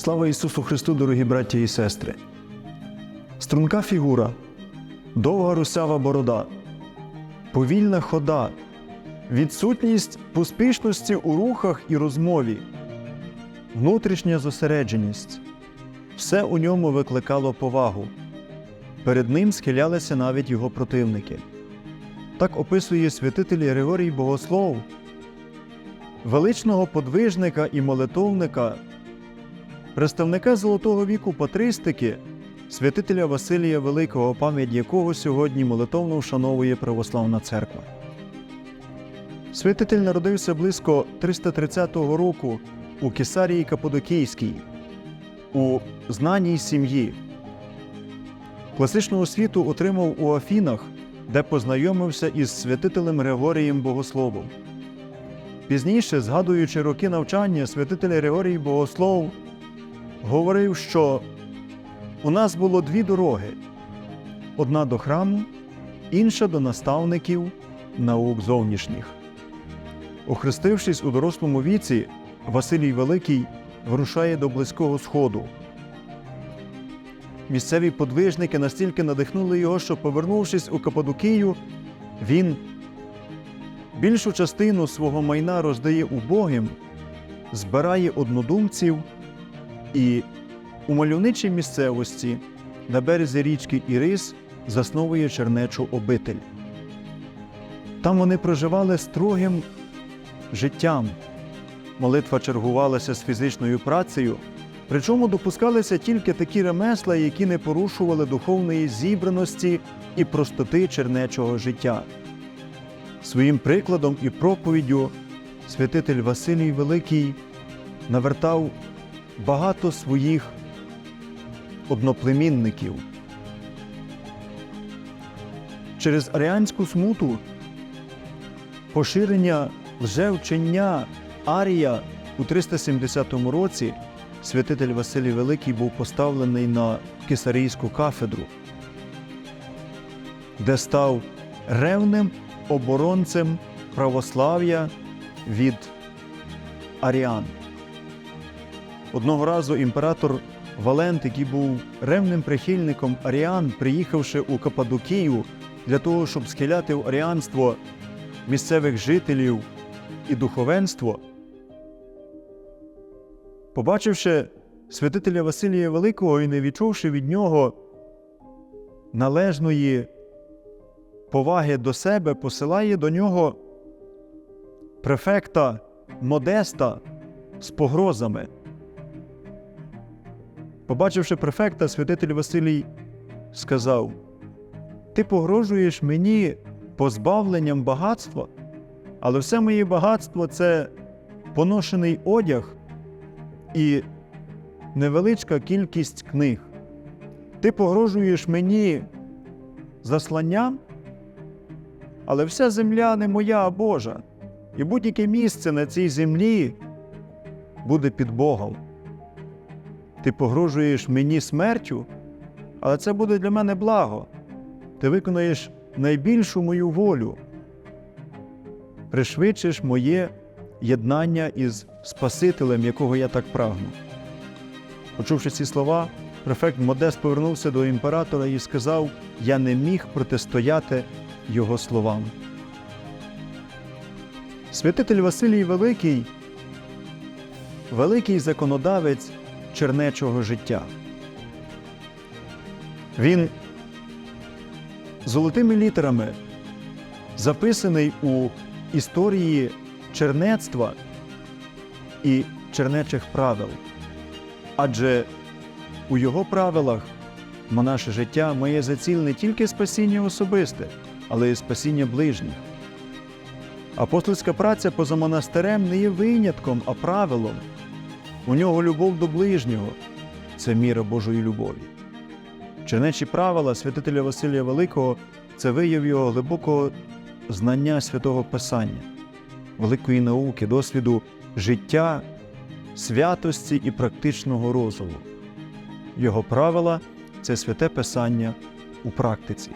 Слава Ісусу Христу, дорогі браті і сестри! Струнка фігура, довга русява борода, повільна хода, відсутність поспішності у рухах і розмові, внутрішня зосередженість все у ньому викликало повагу. Перед ним схилялися навіть його противники. Так описує святитель Григорій Богослов, величного подвижника і молитовника представника золотого віку патристики, святителя Василія Великого, пам'ять якого сьогодні молитовно вшановує Православна Церква. Святитель народився близько 330 року у Кесарії Каподокійській, у знаній сім'ї. Класичну освіту отримав у Афінах, де познайомився із святителем Григорієм Богословом. Пізніше, згадуючи роки навчання, святитель Григорій Богослов говорив, що у нас було дві дороги: одна до храму, інша до наставників наук зовнішніх. Охрестившись у дорослому віці, Василій Великий вирушає до Близького Сходу. Місцеві подвижники настільки надихнули його, що, повернувшись у Кападокію, він більшу частину свого майна роздає убогим, збирає однодумців і у мальовничій місцевості на березі річки Ірис засновує чернечу обитель. Там вони проживали строгим життям. Молитва чергувалася з фізичною працею, причому допускалися тільки такі ремесла, які не порушували духовної зібраності і простоти чернечого життя. Своїм прикладом і проповіддю святитель Василій Великий навертав багато своїх одноплемінників. Через аріанську смуту поширення лжевчення Арія у 370 році святитель Василій Великий був поставлений на кесарійську кафедру, де став ревним оборонцем православ'я від аріан. Одного разу імператор Валент, який був ревним прихильником аріан, приїхавши у Кападокію для того, щоб схиляти в аріанство місцевих жителів і духовенство, побачивши святителя Василія Великого і не відчувши від нього належної поваги до себе, посилає до нього префекта Модеста з погрозами. Побачивши префекта, святитель Василій сказав: Ти погрожуєш мені позбавленням багатства, але все моє багатство це поношений одяг і невеличка кількість книг. Ти погрожуєш мені засланням, але вся земля не моя, а Божа, і будь-яке місце на цій землі буде під Богом. Ти погрожуєш мені смертю, але це буде для мене благо. Ти виконаєш найбільшу мою волю, пришвидшиш моє єднання із Спасителем, якого я так прагну. Почувши ці слова, префект Модест повернувся до імператора і сказав: Я не міг протистояти його словам. Святитель Василій Великий, великий законодавець чернечого життя. Він золотими літерами записаний у історії чернецтва і чернечих правил. Адже у його правилах наше життя має за ціль не тільки спасіння особисте, але й спасіння ближніх. Апостольська праця поза монастирем не є винятком, а правилом. У нього любов до ближнього це міра Божої любові. Чернечі правила святителя Василія Великого це вияв його глибокого знання святого Писання, великої науки, досвіду життя, святості і практичного розуму. Його правила це святе Писання у практиці.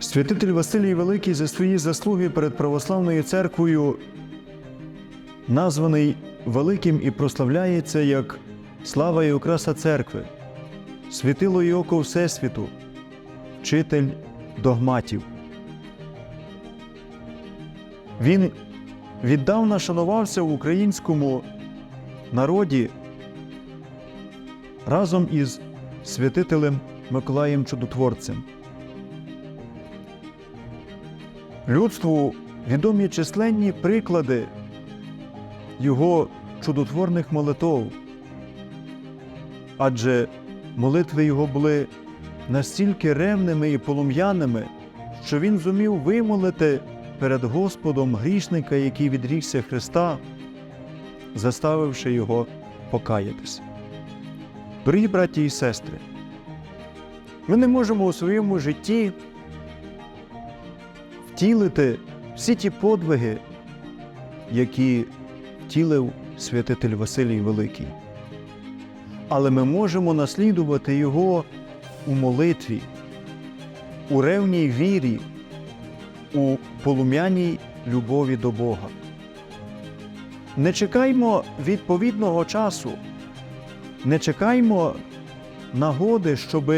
Святитель Василій Великий за свої заслуги перед православною церквою названий великим і прославляється як слава і окраса церкви, світило і око Всесвіту, вчитель догматів. Він віддавна шанувався в українському народі разом із святителем Миколаєм Чудотворцем. Людству відомі численні приклади його чудотворних молитов, адже молитви його були настільки ревними і полум'яними, що він зумів вимолити перед Господом грішника, який відрікся Христа, заставивши його покаятися. Дорогі браті і сестри, ми не можемо у своєму житті втілити всі ті подвиги, які втілив святитель Василій Великий. Але ми можемо наслідувати його у молитві, у ревній вірі, у полум'яній любові до Бога. Не чекаймо відповідного часу, не чекаймо нагоди, щоб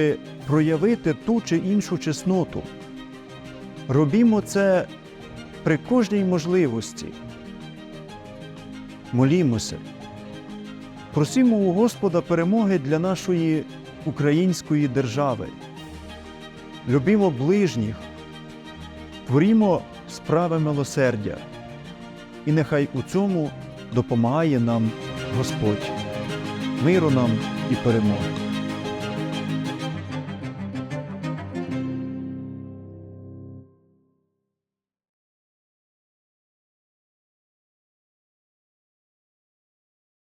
проявити ту чи іншу чесноту. Робімо це при кожній можливості. Молімося. Просімо у Господа перемоги для нашої української держави. Любімо ближніх, творімо справи милосердя, і нехай у цьому допомагає нам Господь. Миру нам і перемоги.